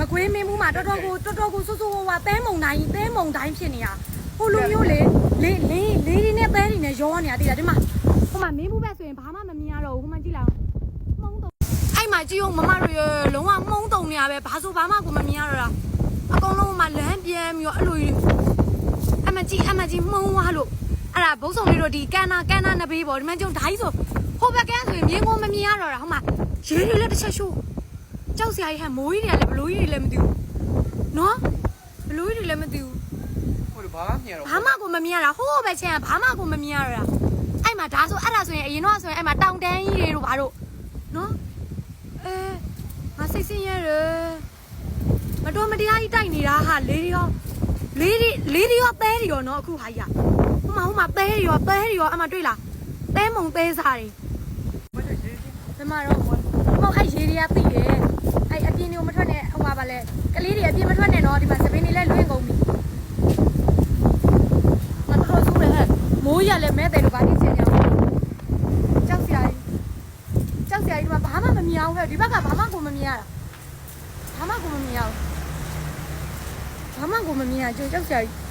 မကွေးမင်းဘူးမှာတော်တော်ကိုတော်တော်ကိုဆိုးဆိုးဝါးဝါသဲမုံတိုင်းသဲမုံတိုင်းဖြစ်နေတာဟိုလိုမျိုးလေလေလေလေးတွေနဲ့သဲတွေနဲ့ရောနေတာတိတာဒီမှာဟိုမှာမင်းဘူးပဲဆိုရင်ဘာမှမမြင်ရတော့ဘူးဟိုမှာကြည့်လိုက်အောင်မှုံးတုံအဲ့မှာကြည့်အောင်မမတို့ရလုံးဝမှုံးတုံနေရပဲဘာဆိုဘာမှကိုမမြင်ရတော့တာအကုန်လုံးမှာလမ်းပြန်ပြီးတော့အဲ့လိုကြီးအမကြီးအမကြီးမှုံးသွားလို့အဲ့ဒါဘုံဆောင်လေးတို့ဒီကန်နာကန်နာနဘေးပေါ့ဒီမှာကျုံဓာကြီးဆိုဟိုဘက်ကန်းဆိုရင်မြင်းကိုမမြင်ရတော့တာဟိုမှာရေတွေလည်းတစ်ချက်ရှိုး ကြောက်စရာကြီးဟဲ့မိုးကြီးတွေကလည်းဘလို့ကြီးတွေလည်းမသိဘူးနော်ဘလို့ကြီးတွေလည်းမသိဘူးဟိုဘာမှမမြင်တော့ဘာမှကိုမမြင်ရတာဟိုးပဲချင်းကဘာမှကိုမမြင်ရတာအဲ့မှာဒါဆိုအဲ့ဒါဆိုရင်အရင်တော့ဆိုရင်အဲ့မှာတောင်တန်းကြီးတွေတို့ဘာတို့နော်အဲငါစိတ်ဆင်းရဲတယ်မတော်မတရားကြီးတိုက်နေတာဟာလေးတွေရောလေးတွေလေးတွေရောသဲတွေရောနော်အခုဟာကြီးဟိုမှာဟိုမှာသဲတွေရောသဲတွေရောအဲ့မှာတွေ့လားသဲမုံသဲစားတွေမကျရေးကြီးဒီမှာတော့ဟိုအဲ့ရေတွေကသိတယ်အဲ့အပြင်းတွေမထွက်နဲ့ဟိုပါပါ လဲကလေးတွေအပြင်းမထွက်နဲ့တော့ဒီမှာစပင်းတွေလည်းလွင့်ကုန်ပြီငါတော့ဆိုးတယ်ဟဲ့မိုးရလည်းမဲတယ်လို့ဗာတိချင်ကြအောင်ကြောက်စရာကြီးကြောက်စရာကြီးဒီမှာဘာမှမမြင်အောင်ဟဲ့ဒီဘက်ကဘာမှကိုမမြင်ရတာဘာမှကိုမမြင်ရဘူးဘာမှကိုမမြင်ရကြိုကြောက်စရာကြီး